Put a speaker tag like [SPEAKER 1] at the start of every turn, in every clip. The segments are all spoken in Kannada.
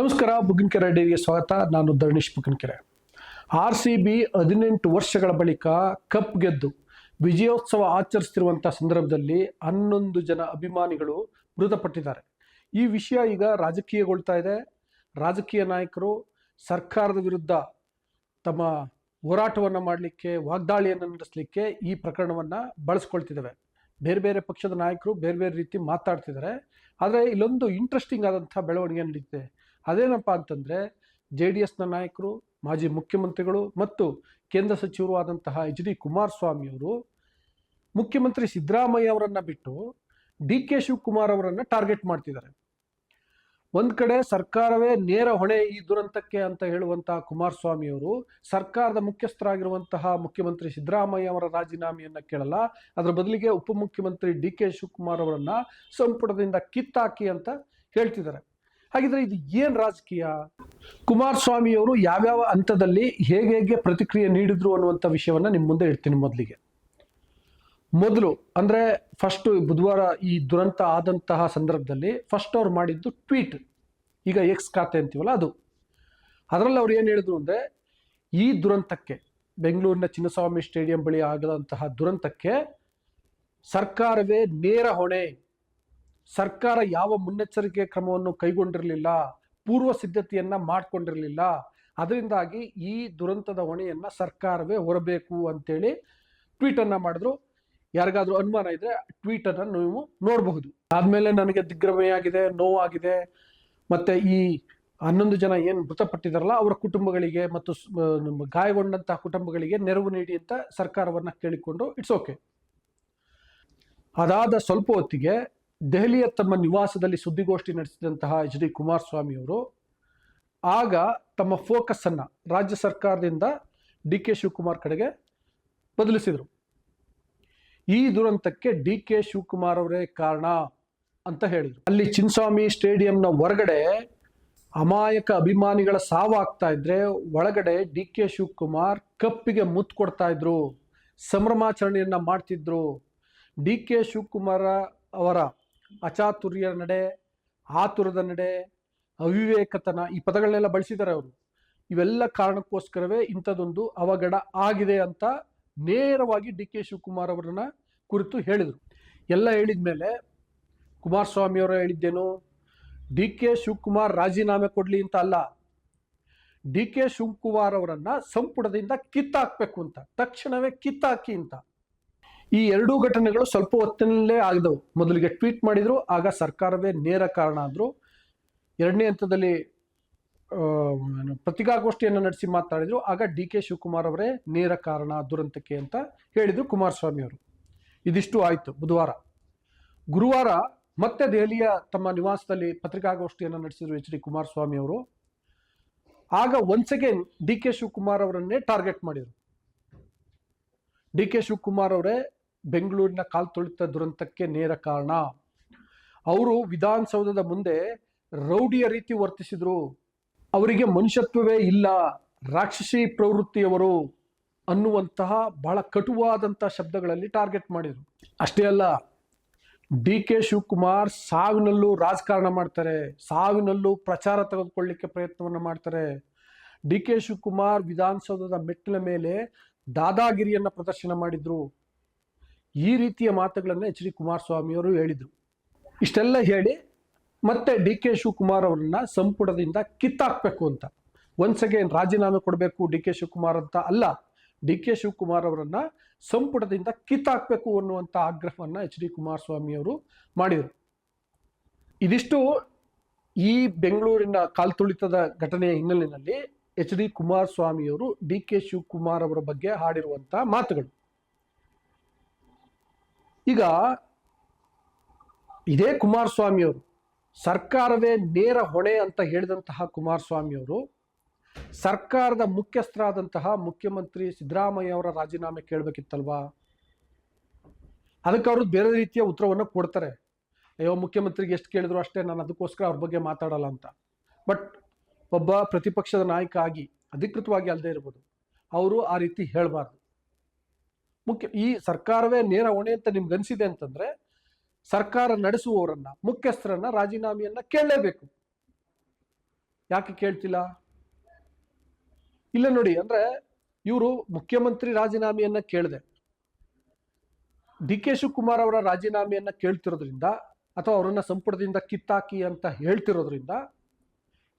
[SPEAKER 1] ನಮಸ್ಕಾರ, ಬುಗ್ಗಿನಕೆರೆ ಡೈರಿಗೆ ಸ್ವಾಗತ. ನಾನು Dharanish Bugginakere. R C B ಹದಿನೆಂಟು ವರ್ಷಗಳ ಬಳಿಕ ಕಪ್ ಗೆದ್ದು ವಿಜಯೋತ್ಸವ ಆಚರಿಸ್ತಿರುವಂಥ ಸಂದರ್ಭದಲ್ಲಿ ಹನ್ನೊಂದು ಜನ ಅಭಿಮಾನಿಗಳು ಮೃತಪಟ್ಟಿದ್ದಾರೆ. ಈ ವಿಷಯ ಈಗ ರಾಜಕೀಯಗೊಳ್ತಾ ಇದೆ. ರಾಜಕೀಯ ನಾಯಕರು ಸರ್ಕಾರದ ವಿರುದ್ಧ ತಮ್ಮ ಹೋರಾಟವನ್ನು ಮಾಡಲಿಕ್ಕೆ, ವಾಗ್ದಾಳಿಯನ್ನು ನಡೆಸಲಿಕ್ಕೆ ಈ ಪ್ರಕರಣವನ್ನು ಬಳಸ್ಕೊಳ್ತಿದ್ದಾವೆ ಬೇರೆ ಬೇರೆ ಪಕ್ಷದ ನಾಯಕರು ಬೇರೆ ಬೇರೆ ರೀತಿ ಮಾತಾಡ್ತಿದ್ದಾರೆ. ಆದರೆ ಇಲ್ಲೊಂದು ಇಂಟ್ರೆಸ್ಟಿಂಗ್ ಆದಂಥ ಬೆಳವಣಿಗೆ ನಡೀತಿದೆ. ಅದೇನಪ್ಪ ಅಂತಂದರೆ ಜೆ ಡಿ ಎಸ್ನ ನಾಯಕರು, ಮಾಜಿ ಮುಖ್ಯಮಂತ್ರಿಗಳು ಮತ್ತು ಕೇಂದ್ರ ಸಚಿವರು ಆದಂತಹ ಎಚ್ ಡಿ ಕುಮಾರಸ್ವಾಮಿಯವರು ಮುಖ್ಯಮಂತ್ರಿ ಸಿದ್ದರಾಮಯ್ಯ ಅವರನ್ನು ಬಿಟ್ಟು ಡಿ ಕೆ ಶಿವಕುಮಾರ್ ಅವರನ್ನು ಟಾರ್ಗೆಟ್ ಮಾಡ್ತಿದ್ದಾರೆ. ಒಂದು ಕಡೆ ಸರ್ಕಾರವೇ ನೇರ ಹೊಣೆ ಈ ದುರಂತಕ್ಕೆ ಅಂತ ಹೇಳುವಂತಹ ಕುಮಾರಸ್ವಾಮಿ ಅವರು, ಸರ್ಕಾರದ ಮುಖ್ಯಸ್ಥರಾಗಿರುವಂತಹ ಮುಖ್ಯಮಂತ್ರಿ ಸಿದ್ದರಾಮಯ್ಯ ಅವರ ರಾಜೀನಾಮೆಯನ್ನು ಕೇಳಲ್ಲ, ಅದರ ಬದಲಿಗೆ ಉಪಮುಖ್ಯಮಂತ್ರಿ ಡಿ ಕೆ ಶಿವಕುಮಾರ್ ಅವರನ್ನು ಸಂಪುಟದಿಂದ ಕಿತ್ತಾಕಿ ಅಂತ ಹೇಳ್ತಿದ್ದಾರೆ. ಹಾಗಿದ್ರೆ ಇದು ಏನು ರಾಜಕೀಯ? ಕುಮಾರಸ್ವಾಮಿ ಅವರು ಯಾವ್ಯಾವ ಹಂತದಲ್ಲಿ ಹೇಗೆ ಹೇಗೆ ಪ್ರತಿಕ್ರಿಯೆ ನೀಡಿದ್ರು ಅನ್ನುವಂಥ ವಿಷಯವನ್ನ ನಿಮ್ಮ ಮುಂದೆ ಇಡ್ತೀನಿ ಮೊದಲಿಗೆ. ಮೊದಲು ಅಂದ್ರೆ ಫಸ್ಟ್ ಬುಧವಾರ ಈ ದುರಂತ ಆದಂತಹ ಸಂದರ್ಭದಲ್ಲಿ ಫಸ್ಟ್ ಅವ್ರು ಮಾಡಿದ್ದು ಟ್ವೀಟ್. ಈಗ ಎಕ್ಸ್ ಖಾತೆ ಅಂತೀವಲ್ಲ ಅದು. ಅದರಲ್ಲಿ ಅವ್ರು ಏನು ಹೇಳಿದ್ರು ಅಂದ್ರೆ ಈ ದುರಂತಕ್ಕೆ ಬೆಂಗಳೂರಿನ ಚಿನ್ನಸ್ವಾಮಿ ಸ್ಟೇಡಿಯಂ ಬಳಿ ಆಗದಂತಹ ದುರಂತಕ್ಕೆ ಸರ್ಕಾರವೇ ನೇರ ಹೊಣೆ ಸರ್ಕಾರ ಯಾವ ಮುನ್ನೆಚ್ಚರಿಕೆ ಕ್ರಮವನ್ನು ಕೈಗೊಂಡಿರಲಿಲ್ಲ, ಪೂರ್ವ ಸಿದ್ಧತೆಯನ್ನ ಮಾಡ್ಕೊಂಡಿರಲಿಲ್ಲ, ಅದರಿಂದಾಗಿ ಈ ದುರಂತದ ಹೊಣೆಯನ್ನ ಸರ್ಕಾರವೇ ಹೊರಬೇಕು ಅಂತೇಳಿ ಟ್ವೀಟ್ ಅನ್ನ ಮಾಡಿದ್ರು. ಯಾರಿಗಾದ್ರೂ ಅನುಮಾನ ಇದ್ರೆ ಟ್ವೀಟ್ ಅನ್ನ ನೀವು ನೋಡಬಹುದು. ಆದ್ಮೇಲೆ ನನಗೆ ದಿಗ್ಭ್ರಮೆ ಆಗಿದೆ ನೋವಾಗಿದೆ. ಮತ್ತೆ ಈ ಹನ್ನೊಂದು ಜನ ಏನು ಮೃತಪಟ್ಟಿದಾರಲ್ಲ ಅವರ ಕುಟುಂಬಗಳಿಗೆ ಮತ್ತು ಗಾಯಗೊಂಡಂತಹ ಕುಟುಂಬಗಳಿಗೆ ನೆರವು ನೀಡಿ ಅಂತ ಸರ್ಕಾರವನ್ನ ಕೇಳಿಕೊಂಡು ಇಟ್ಸ್ ಓಕೆ. ಅದಾದ ಸ್ವಲ್ಪ ಹೊತ್ತಿಗೆ ದೆಹಲಿಯ ತಮ್ಮ ನಿವಾಸದಲ್ಲಿ ಸುದ್ದಿಗೋಷ್ಠಿ ನಡೆಸಿದಂತಹ ಎಚ್ ಡಿ ಕುಮಾರಸ್ವಾಮಿ ಅವರು, ಆಗ ತಮ್ಮ ಫೋಕಸ್ ರಾಜ್ಯ ಸರ್ಕಾರದಿಂದ ಡಿ ಕೆ ಶಿವಕುಮಾರ್ ಕಡೆಗೆ ಬದಲಿಸಿದರು. ಈ ದುರಂತಕ್ಕೆ ಡಿ ಕೆ ಶಿವಕುಮಾರ್ ಅವರೇ ಕಾರಣ ಅಂತ ಹೇಳಿದರು. ಅಲ್ಲಿ ಚಿನ್ಸ್ವಾಮಿ ಸ್ಟೇಡಿಯಂನ ಹೊರಗಡೆ ಅಮಾಯಕ ಅಭಿಮಾನಿಗಳ ಸಾವಾಗ್ತಾ ಇದ್ರೆ ಒಳಗಡೆ ಡಿ ಕೆ ಶಿವಕುಮಾರ್ ಕಪ್ಪಿಗೆ ಮುತ್ತು ಕೊಡ್ತಾ ಇದ್ರು, ಸಂಭ್ರಮಾಚರಣೆಯನ್ನ ಮಾಡ್ತಿದ್ರು. ಡಿ ಕೆ ಶಿವಕುಮಾರ ಅವರ ಅಚಾತುರ್ಯ ನಡೆ, ಆತುರದ ನಡೆ, ಅವಿವೇಕತನ ಈ ಪದಗಳನ್ನೆಲ್ಲ ಬಳಸಿದ್ದಾರೆ ಅವರು. ಇವೆಲ್ಲ ಕಾರಣಕ್ಕೋಸ್ಕರವೇ ಇಂಥದ್ದೊಂದು ಅವಘಡ ಆಗಿದೆ ಅಂತ ನೇರವಾಗಿ ಡಿ ಕೆ ಶಿವಕುಮಾರ್ ಅವರನ್ನ ಕುರಿತು ಹೇಳಿದರು. ಎಲ್ಲ ಹೇಳಿದ ಮೇಲೆ ಕುಮಾರಸ್ವಾಮಿ ಅವರು ಹೇಳಿದ್ದೇನು? ಡಿ ಕೆ ಶಿವಕುಮಾರ್ ರಾಜೀನಾಮೆ ಕೊಡ್ಲಿ ಅಂತ ಅಲ್ಲ. ಡಿ ಕೆ ಶಿವಕುಮಾರ್ ಅವರನ್ನು ಸಂಪುಟದಿಂದ ಕಿತ್ತಾಕ್ಬೇಕು ಅಂತ, ತಕ್ಷಣವೇ ಕಿತ್ತಾಕಿ ಅಂತ. ಈ ಎರಡೂ ಘಟನೆಗಳು ಸ್ವಲ್ಪ ಹೊತ್ತಿನಲ್ಲೇ ಆಗಿದವು. ಮೊದಲಿಗೆ ಟ್ವೀಟ್ ಮಾಡಿದ್ರು, ಆಗ ಸರ್ಕಾರವೇ ನೇರ ಕಾರಣ ಆದ್ರು. ಎರಡನೇ ಹಂತದಲ್ಲಿ ಪತ್ರಿಕಾಗೋಷ್ಠಿಯನ್ನು ನಡೆಸಿ ಮಾತನಾಡಿದ್ರು ಆಗ ಡಿ ಕೆ ಶಿವಕುಮಾರ್ ಅವರೇ ನೇರ ಕಾರಣ ದುರಂತಕ್ಕೆ ಅಂತ ಹೇಳಿದ್ರು ಕುಮಾರಸ್ವಾಮಿ ಅವರು. ಇದಿಷ್ಟು ಆಯಿತು, ಬುಧವಾರ. ಗುರುವಾರ ಮತ್ತೆ ದೆಹಲಿಯ ತಮ್ಮ ನಿವಾಸದಲ್ಲಿ ಪತ್ರಿಕಾಗೋಷ್ಠಿಯನ್ನು ನಡೆಸಿದ್ರು ಎಚ್ ಡಿ ಕುಮಾರಸ್ವಾಮಿ ಅವರು. ಆಗ once again D K Shivakumar ಅವರನ್ನೇ ಟಾರ್ಗೆಟ್ ಮಾಡಿದರು. ಡಿ ಕೆ ಶಿವಕುಮಾರ್ ಅವರೇ ಬೆಂಗಳೂರಿನ ಕಾಲ್ತೊಳಿತ ದುರಂತಕ್ಕೆ ನೇರ ಕಾರಣ. ಅವರು ವಿಧಾನಸೌಧದ ಮುಂದೆ ರೌಡಿಯ ರೀತಿ ವರ್ತಿಸಿದ್ರು. ಅವರಿಗೆ ಮನುಷ್ಯತ್ವವೇ ಇಲ್ಲ, ರಾಕ್ಷಸಿ ಪ್ರವೃತ್ತಿಯವರು ಅನ್ನುವಂತಹ ಬಹಳ ಕಟುವಾದಂತಹ ಶಬ್ದಗಳಲ್ಲಿ ಟಾರ್ಗೆಟ್ ಮಾಡಿದರು. ಅಷ್ಟೇ ಅಲ್ಲ ಡಿ ಕೆ ಶಿವಕುಮಾರ್ ಸಾವಿನಲ್ಲೂ ರಾಜಕಾರಣ ಮಾಡ್ತಾರೆ, ಸಾವಿನಲ್ಲೂ ಪ್ರಚಾರ ತೆಗೆದುಕೊಳ್ಳಿಕ್ಕೆ ಪ್ರಯತ್ನವನ್ನು ಮಾಡ್ತಾರೆ. ಡಿ ಕೆ ಶಿವಕುಮಾರ್ ವಿಧಾನಸೌಧದ ಮೆಟ್ಟಿಲ ಮೇಲೆ ದಾದಾಗಿರಿಯನ್ನ ಪ್ರದರ್ಶನ ಮಾಡಿದ್ರು. ಈ ರೀತಿಯ ಮಾತುಗಳನ್ನು ಎಚ್ ಡಿ ಕುಮಾರಸ್ವಾಮಿ ಅವರು ಹೇಳಿದರು. ಇಷ್ಟೆಲ್ಲ ಹೇಳಿ ಮತ್ತೆ ಡಿ ಕೆ ಶಿವಕುಮಾರ್ ಅವರನ್ನ ಸಂಪುಟದಿಂದ ಕಿತ್ತಾಕ್ಬೇಕು ಅಂತ. ಒನ್ಸ್ ಅಗೇನ್ ರಾಜೀನಾಮೆ ಕೊಡಬೇಕು ಡಿ ಕೆ ಶಿವಕುಮಾರ್ ಅಂತ ಅಲ್ಲ, ಡಿ ಕೆ ಶಿವಕುಮಾರ್ ಅವರನ್ನ ಸಂಪುಟದಿಂದ ಕಿತ್ತಾಕ್ಬೇಕು ಅನ್ನುವಂಥ ಆಗ್ರಹವನ್ನ ಎಚ್ ಡಿ ಕುಮಾರಸ್ವಾಮಿ ಅವರು ಮಾಡಿದರು. ಇದಿಷ್ಟು ಈ ಬೆಂಗಳೂರಿನ ಕಾಲ್ತುಳಿತದ ಘಟನೆಯ ಹಿನ್ನೆಲೆಯಲ್ಲಿ ಎಚ್ ಡಿ ಕುಮಾರಸ್ವಾಮಿ ಅವರು ಡಿ ಕೆ ಶಿವಕುಮಾರ್ ಅವರ ಬಗ್ಗೆ ಹಾಡಿರುವಂತ ಮಾತುಗಳು. ಈಗ ಇದೇ ಕುಮಾರಸ್ವಾಮಿಯವರು ಸರ್ಕಾರವೇ ನೇರ ಹೊಣೆ ಅಂತ ಹೇಳಿದಂತಹ ಕುಮಾರಸ್ವಾಮಿಯವರು, ಸರ್ಕಾರದ ಮುಖ್ಯಸ್ಥರಾದಂತಹ ಮುಖ್ಯಮಂತ್ರಿ ಸಿದ್ದರಾಮಯ್ಯ ಅವರ ರಾಜೀನಾಮೆ ಕೇಳಬೇಕಿತ್ತಲ್ವಾ? ಅದಕ್ಕೆ ಅವರು ಬೇರೆ ರೀತಿಯ ಉತ್ತರವನ್ನು ಕೊಡ್ತಾರೆ. ಅಯ್ಯೋ, ಮುಖ್ಯಮಂತ್ರಿಗೆ ಎಷ್ಟು ಕೇಳಿದ್ರು ಅಷ್ಟೇ, ನಾನು ಅದಕ್ಕೋಸ್ಕರ ಅವ್ರ ಬಗ್ಗೆ ಮಾತಾಡಲ್ಲ ಅಂತ. ಬಟ್ ಒಬ್ಬ ಪ್ರತಿಪಕ್ಷದ ನಾಯಕ ಆಗಿ, ಅಧಿಕೃತವಾಗಿ ಅಲ್ಲದೆ ಇರ್ಬೋದು, ಅವರು ಆ ರೀತಿ ಹೇಳಬಾರ್ದು. ಮುಖ್ಯ ಈ ಸರ್ಕಾರವೇ ನೇರ ಹೊಣೆ ಅಂತ ನಿಮ್ಗೆ ಅನಿಸಿದೆ ಅಂತಂದ್ರೆ ಸರ್ಕಾರ ನಡೆಸುವವರನ್ನ, ಮುಖ್ಯಸ್ಥರನ್ನ ರಾಜೀನಾಮೆಯನ್ನ ಕೇಳಲೇಬೇಕು. ಯಾಕೆ ಕೇಳ್ತಿಲ್ಲ? ಇಲ್ಲ ನೋಡಿ, ಅಂದ್ರೆ ಇವರು ಮುಖ್ಯಮಂತ್ರಿ ರಾಜೀನಾಮೆಯನ್ನ ಕೇಳಿದೆ. ಡಿ ಕೆ ಶಿವಕುಮಾರ್ ಅವರ ರಾಜೀನಾಮೆಯನ್ನ ಕೇಳ್ತಿರೋದ್ರಿಂದ ಅಥವಾ ಅವರನ್ನ ಸಂಪುಟದಿಂದ ಕಿತ್ತಾಕಿ ಅಂತ ಹೇಳ್ತಿರೋದ್ರಿಂದ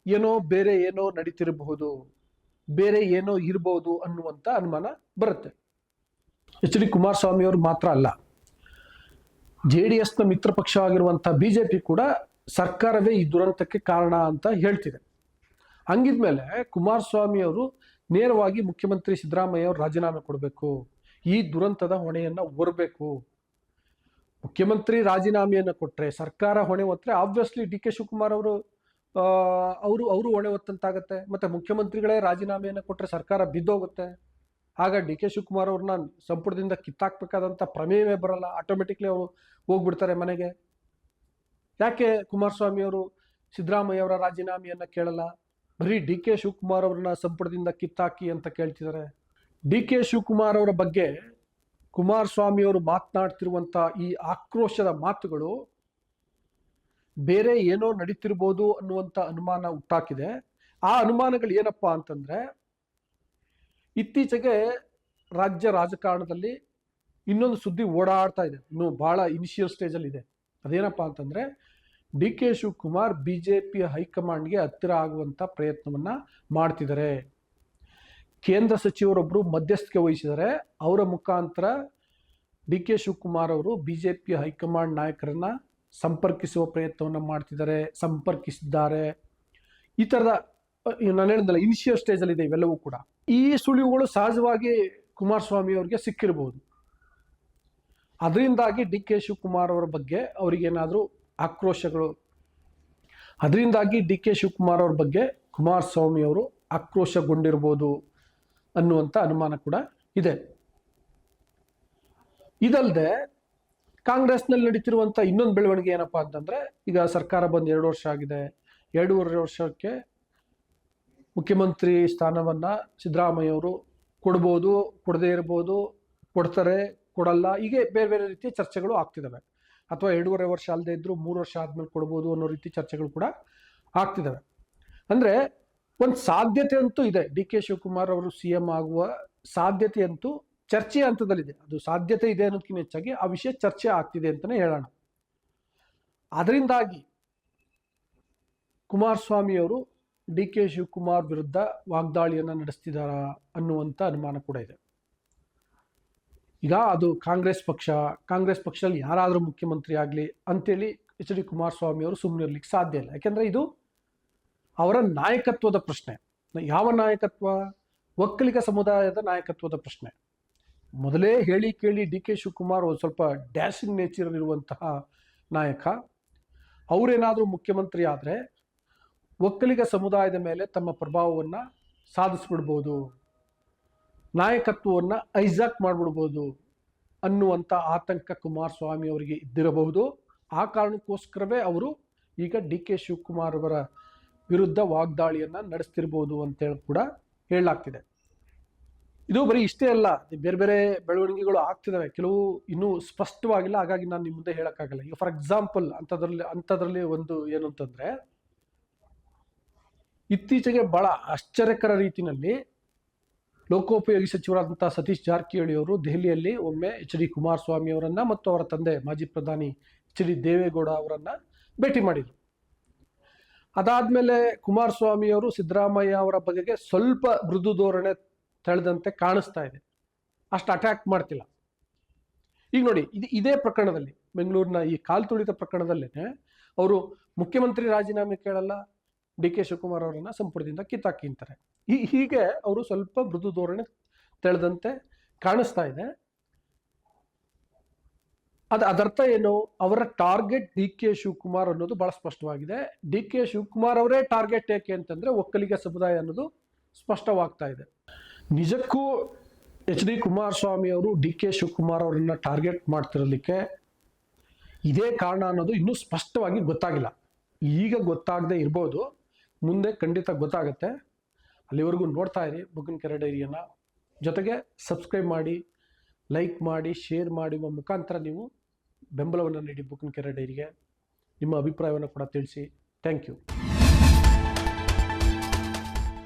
[SPEAKER 1] ಏನೋ ಬೇರೆ ಏನೋ ನಡೀತಿರಬಹುದು, ಬೇರೆ ಏನೋ ಇರಬಹುದು ಅನ್ನುವಂತ ಅನುಮಾನ ಬರುತ್ತೆ. ಎಚ್ ಡಿ ಕುಮಾರಸ್ವಾಮಿ ಅವರು ಮಾತ್ರ ಅಲ್ಲ. ಜೆ ಡಿ ಎಸ್ನ ಮಿತ್ರ ಬಿ ಜೆ ಬಿಜೆಪಿ ಕೂಡ ಸರ್ಕಾರವೇ ಈ ದುರಂತಕ್ಕೆ ಕಾರಣ ಅಂತ ಹೇಳ್ತಿದೆ. ಹಂಗಿದ್ಮೇಲೆ ಕುಮಾರಸ್ವಾಮಿ ಅವರು ನೇರವಾಗಿ ಮುಖ್ಯಮಂತ್ರಿ ಸಿದ್ದರಾಮಯ್ಯ ಅವರು ರಾಜೀನಾಮೆ ಕೊಡಬೇಕು. ಈ ದುರಂತದ ಹೊಣೆಯನ್ನು ಹೊರಬೇಕು. ಮುಖ್ಯಮಂತ್ರಿ ರಾಜೀನಾಮೆಯನ್ನು ಕೊಟ್ಟರೆ ಸರ್ಕಾರ ಹೊಣೆ ಹೊತ್ತರೆ ಆಬ್ವಿಯಸ್ಲಿ ಡಿ ಕೆ ಶಿವಕುಮಾರ್ ಅವರು ಅವರು ಅವರು ಹೊಣೆ ಹೊತ್ತಂತಾಗತ್ತೆ. ಮತ್ತೆ ಮುಖ್ಯಮಂತ್ರಿಗಳೇ ರಾಜೀನಾಮೆಯನ್ನು ಕೊಟ್ಟರೆ ಸರ್ಕಾರ ಬಿದ್ದೋಗುತ್ತೆ. ಆಗ ಡಿ ಕೆ ಶಿವಕುಮಾರ್ ಅವ್ರನ್ನ ಸಂಪುಟದಿಂದ ಕಿತ್ತಾಕ್ಬೇಕಾದಂಥ ಪ್ರಮೇಯವೇ ಬರಲ್ಲ. ಆಟೋಮೆಟಿಕ್ಲಿ ಅವರು ಹೋಗ್ಬಿಡ್ತಾರೆ ಮನೆಗೆ. ಯಾಕೆ ಕುಮಾರಸ್ವಾಮಿ ಅವರು ಸಿದ್ದರಾಮಯ್ಯ ಅವರ ರಾಜೀನಾಮೆಯನ್ನು ಕೇಳಲ್ಲ? ಬರೀ ಡಿ ಕೆ ಶಿವಕುಮಾರ್ ಅವ್ರನ್ನ ಸಂಪುಟದಿಂದ ಕಿತ್ತಾಕಿ ಅಂತ ಕೇಳ್ತಿದ್ದಾರೆ ಡಿ ಕೆ ಶಿವಕುಮಾರ್ ಅವರ ಬಗ್ಗೆ ಕುಮಾರಸ್ವಾಮಿ ಅವರು ಮಾತನಾಡ್ತಿರುವಂಥ ಈ ಆಕ್ರೋಶದ ಮಾತುಗಳು ಬೇರೆ ಏನೋ ನಡೀತಿರ್ಬೋದು ಅನ್ನುವಂಥ ಅನುಮಾನ ಹುಟ್ಟಾಕಿದೆ. ಆ ಅನುಮಾನಗಳು ಏನಪ್ಪಾ ಅಂತಂದ್ರೆ ಇತ್ತೀಚೆಗೆ ರಾಜ್ಯ ರಾಜಕಾರಣದಲ್ಲಿ ಇನ್ನೊಂದು ಸುದ್ದಿ ಓಡಾಡ್ತಾ ಇದೆ. ಇನ್ನು ಬಹಳ ಇನಿಷಿಯಲ್ ಸ್ಟೇಜಲ್ಲಿ ಇದೆ. ಅದೇನಪ್ಪ ಅಂತಂದ್ರೆ, ಡಿ ಕೆ ಶಿವಕುಮಾರ್ ಬಿಜೆಪಿ ಹೈಕಮಾಂಡ್ಗೆ ಹತ್ತಿರ ಆಗುವಂತ ಪ್ರಯತ್ನವನ್ನ ಮಾಡ್ತಿದ್ದಾರೆ. ಕೇಂದ್ರ ಸಚಿವರೊಬ್ಬರು ಮಧ್ಯಸ್ಥಿಕೆ ವಹಿಸಿದರೆ ಅವರ ಮುಖಾಂತರ ಡಿ ಕೆ ಶಿವಕುಮಾರ್ ಅವರು ಬಿಜೆಪಿ ಹೈಕಮಾಂಡ್ ನಾಯಕರನ್ನ ಸಂಪರ್ಕಿಸುವ ಪ್ರಯತ್ನವನ್ನು ಮಾಡ್ತಿದ್ದಾರೆ, ಸಂಪರ್ಕಿಸಿದ್ದಾರೆ. ಈ ಥರದ ನಾನು ಹೇಳಿದ್ನಲ್ಲ ಇನಿಷಿಯಲ್ ಸ್ಟೇಜಲ್ಲಿ ಇದೆ ಇವೆಲ್ಲವೂ ಕೂಡ. ಈ ಸುಳಿವುಗಳು ಸಹಜವಾಗಿ ಕುಮಾರಸ್ವಾಮಿ ಅವರಿಗೆ ಸಿಕ್ಕಿರಬಹುದು ಅದರಿಂದಾಗಿ ಡಿ ಕೆ ಶಿವಕುಮಾರ್ ಅವರ ಬಗ್ಗೆ ಅವರಿಗೇನಾದರೂ ಆಕ್ರೋಶಗಳು. ಅದರಿಂದಾಗಿ ಡಿ ಕೆ ಶಿವಕುಮಾರ್ ಅವ್ರ ಬಗ್ಗೆ ಕುಮಾರಸ್ವಾಮಿ ಅವರು ಆಕ್ರೋಶಗೊಂಡಿರ್ಬೋದು ಅನ್ನುವಂಥ ಅನುಮಾನ ಕೂಡ ಇದೆ. ಇದಲ್ಲದೆ ಕಾಂಗ್ರೆಸ್ನಲ್ಲಿ ನಡೀತಿರುವಂಥ ಇನ್ನೊಂದು ಬೆಳವಣಿಗೆ ಏನಪ್ಪಾ ಅಂತಂದ್ರೆ ಈಗ ಸರ್ಕಾರ ಬಂದು ಎರಡು ವರ್ಷ ಆಗಿದೆ. ಎರಡೂವರೆ ವರ್ಷಕ್ಕೆ ಮುಖ್ಯಮಂತ್ರಿ ಸ್ಥಾನವನ್ನು ಸಿದ್ದರಾಮಯ್ಯ ಅವರು ಕೊಡ್ಬೋದು, ಕೊಡದೇ ಇರ್ಬೋದು, ಕೊಡ್ತಾರೆ, ಕೊಡಲ್ಲ, ಹೀಗೆ ಬೇರೆ ಬೇರೆ ರೀತಿಯ ಚರ್ಚೆಗಳು ಆಗ್ತಿದ್ದಾವೆ ಅಥವಾ ಎರಡೂವರೆ ವರ್ಷ ಅಲ್ಲದೆ ಇದ್ರು ಮೂರು ವರ್ಷ ಆದ್ಮೇಲೆ ಕೊಡ್ಬೋದು ಅನ್ನೋ ರೀತಿ ಚರ್ಚೆಗಳು ಕೂಡ ಆಗ್ತಿದ್ದಾವೆ ಅಂದ್ರೆ ಒಂದು ಸಾಧ್ಯತೆ ಅಂತೂ ಇದೆ. ಡಿ ಕೆ ಶಿವಕುಮಾರ್ ಅವರು ಸಿ ಎಂ ಆಗುವ ಸಾಧ್ಯತೆ ಅಂತೂ ಚರ್ಚೆ ಹಂತದಲ್ಲಿದೆ. ಅದು ಸಾಧ್ಯತೆ ಇದೆ ಅನ್ನೋದಕ್ಕಿಂತ ಹೆಚ್ಚಾಗಿ ಆ ವಿಷಯ ಚರ್ಚೆ ಆಗ್ತಿದೆ ಅಂತಲೇ ಹೇಳೋಣ. ಅದರಿಂದಾಗಿ ಕುಮಾರಸ್ವಾಮಿ ಅವರು ಡಿ ಕೆ ಶಿವಕುಮಾರ್ ವಿರುದ್ಧ ವಾಗ್ದಾಳಿಯನ್ನು ನಡೆಸ್ತಿದ್ದಾರಾ ಅನ್ನುವಂಥ ಅನುಮಾನ ಕೂಡ ಇದೆ. ಈಗ ಅದು ಕಾಂಗ್ರೆಸ್ ಪಕ್ಷ, ಕಾಂಗ್ರೆಸ್ ಪಕ್ಷದಲ್ಲಿ ಯಾರಾದರೂ ಮುಖ್ಯಮಂತ್ರಿ ಆಗಲಿ ಅಂತೇಳಿ ಎಚ್ ಡಿ ಕುಮಾರಸ್ವಾಮಿ ಅವರು ಸುಮ್ಮನೆ ಇರ್ಲಿಕ್ಕೆ ಸಾಧ್ಯ ಇಲ್ಲ. ಯಾಕೆಂದರೆ ಇದು ಅವರ ನಾಯಕತ್ವದ ಪ್ರಶ್ನೆ. ಯಾವ ನಾಯಕತ್ವ? ಒಕ್ಕಲಿಗ ಸಮುದಾಯದ ನಾಯಕತ್ವದ ಪ್ರಶ್ನೆ. ಮೊದಲೇ ಹೇಳಿ ಕೇಳಿ ಡಿ ಕೆ ಶಿವಕುಮಾರ್ ಒಂದು ಸ್ವಲ್ಪ ಡ್ಯಾಶಿಂಗ್ ನೇಚರ್ ಇರುವಂತಹ ನಾಯಕ. ಅವರೇನಾದರೂ ಮುಖ್ಯಮಂತ್ರಿ ಆದರೆ ಒಕ್ಕಲಿಗ ಸಮುದಾಯದ ಮೇಲೆ ತಮ್ಮ ಪ್ರಭಾವವನ್ನು ಸಾಧಿಸ್ಬಿಡ್ಬೋದು. ನಾಯಕತ್ವವನ್ನು ಐಜಾಕ್ ಮಾಡಿಬಿಡ್ಬೋದು ಅನ್ನುವಂಥ ಆತಂಕ ಕುಮಾರಸ್ವಾಮಿ ಅವರಿಗೆ ಇದ್ದಿರಬಹುದು. ಆ ಕಾರಣಕ್ಕೋಸ್ಕರವೇ ಅವರು ಈಗ ಡಿ ಕೆ ಶಿವಕುಮಾರ್ ಅವರ ವಿರುದ್ಧ ವಾಗ್ದಾಳಿಯನ್ನು ನಡೆಸ್ತಿರ್ಬೋದು ಅಂತೇಳಿ ಕೂಡ ಹೇಳಲಾಗ್ತಿದೆ. ಇದು ಬರೀ ಇಷ್ಟೇ ಅಲ್ಲ, ಬೇರೆ ಬೇರೆ ಬೆಳವಣಿಗೆಗಳು ಆಗ್ತಿದ್ದಾವೆ ಕೆಲವು ಇನ್ನೂ ಸ್ಪಷ್ಟವಾಗಿಲ್ಲ. ಹಾಗಾಗಿ ನಾನು ನಿಮ್ಮ ಮುಂದೆ ಹೇಳೋಕ್ಕಾಗಲ್ಲ. ಈಗ ಫಾರ್ ಎಕ್ಸಾಂಪಲ್ ಅಂಥದ್ರಲ್ಲಿ ಅಂಥದ್ರಲ್ಲಿ ಒಂದು ಏನು ಅಂತಂದ್ರೆ ಇತ್ತೀಚೆಗೆ ಬಹಳ ಆಶ್ಚರ್ಯಕರ ರೀತಿಯಲ್ಲಿ ಲೋಕೋಪಯೋಗಿ ಸಚಿವರಾದಂಥ ಸತೀಶ್ ಜಾರಕಿಹೊಳಿ ಅವರು ದೆಹಲಿಯಲ್ಲಿ ಒಮ್ಮೆ ಎಚ್ ಡಿ ಕುಮಾರಸ್ವಾಮಿ ಅವರನ್ನು ಮತ್ತು ಅವರ ತಂದೆ ಮಾಜಿ ಪ್ರಧಾನಿ ಎಚ್ ಡಿ ದೇವೇಗೌಡ ಅವರನ್ನು ಭೇಟಿ ಮಾಡಿದರು. ಅದಾದ್ಮೇಲೆ ಕುಮಾರಸ್ವಾಮಿ ಅವರು ಸಿದ್ದರಾಮಯ್ಯ ಅವರ ಬಗೆಗೆ ಸ್ವಲ್ಪ ಮೃದು ಧೋರಣೆ ತಳೆದಂತೆ ಕಾಣಿಸ್ತಾ ಇದೆ. ಅಷ್ಟು ಅಟ್ಯಾಕ್ ಮಾಡ್ತಿಲ್ಲ. ಈಗ ನೋಡಿ, ಇದು ಇದೇ ಪ್ರಕರಣದಲ್ಲಿ, ಬೆಂಗಳೂರಿನ ಈ ಕಾಲು ತುಳಿತ ಪ್ರಕರಣದಲ್ಲೇನೆ, ಅವರು ಮುಖ್ಯಮಂತ್ರಿ ರಾಜೀನಾಮೆ ಕೇಳಲ್ಲ ಡಿ ಕೆ ಶಿವಕುಮಾರ್ ಅವರನ್ನ ಸಂಪುಟದಿಂದ ಕಿತ್ತಾಕಿಂತಾರೆ. ಈ ಹೀಗೆ ಅವರು ಸ್ವಲ್ಪ ಮೃದು ಧೋರಣೆ ತೆಳೆದಂತೆ ಕಾಣಿಸ್ತಾ ಇದೆ. ಅದು, ಅದರ್ಥ ಏನು? ಅವರ ಟಾರ್ಗೆಟ್ ಡಿ ಕೆ ಶಿವಕುಮಾರ್ ಅನ್ನೋದು ಬಹಳ ಸ್ಪಷ್ಟವಾಗಿದೆ. ಡಿ ಕೆ ಶಿವಕುಮಾರ್ ಅವರೇ ಟಾರ್ಗೆಟ್ ಏಕೆ ಅಂತಂದ್ರೆ ಒಕ್ಕಲಿಗ ಸಮುದಾಯ ಅನ್ನೋದು ಸ್ಪಷ್ಟವಾಗ್ತಾ ಇದೆ. ನಿಜಕ್ಕೂ ಎಚ್ ಡಿ ಕುಮಾರಸ್ವಾಮಿ ಅವರು ಡಿ ಕೆ ಶಿವಕುಮಾರ್ ಅವರನ್ನ ಟಾರ್ಗೆಟ್ ಮಾಡ್ತಿರಲಿಕ್ಕೆ ಇದೇ ಕಾರಣ ಅನ್ನೋದು ಇನ್ನೂ ಸ್ಪಷ್ಟವಾಗಿ ಗೊತ್ತಾಗಿಲ್ಲ. ಈಗ ಗೊತ್ತಾಗದೆ ಇರ್ಬೋದು. ಮುಂದೆ ಖಂಡಿತ ಗೊತ್ತಾಗುತ್ತೆ. ಅಲ್ಲಿವರೆಗೂ ನೋಡ್ತಾ ಇರಿ ಬುಕ್ಕಿನ ಕೆರೆ ಡೈರಿಯನ್ನು. ಜೊತೆಗೆ ಸಬ್ಸ್ಕ್ರೈಬ್ ಮಾಡಿ, ಲೈಕ್ ಮಾಡಿ, ಶೇರ್ ಮಾಡುವ ಮುಖಾಂತರ ನೀವು ಬೆಂಬಲವನ್ನು ನೀಡಿ ಬುಕ್ಕಿನ ಕೆರೆ ಡೈರಿಗೆ. ನಿಮ್ಮ ಅಭಿಪ್ರಾಯವನ್ನು ಕೂಡ ತಿಳಿಸಿ. Thank you.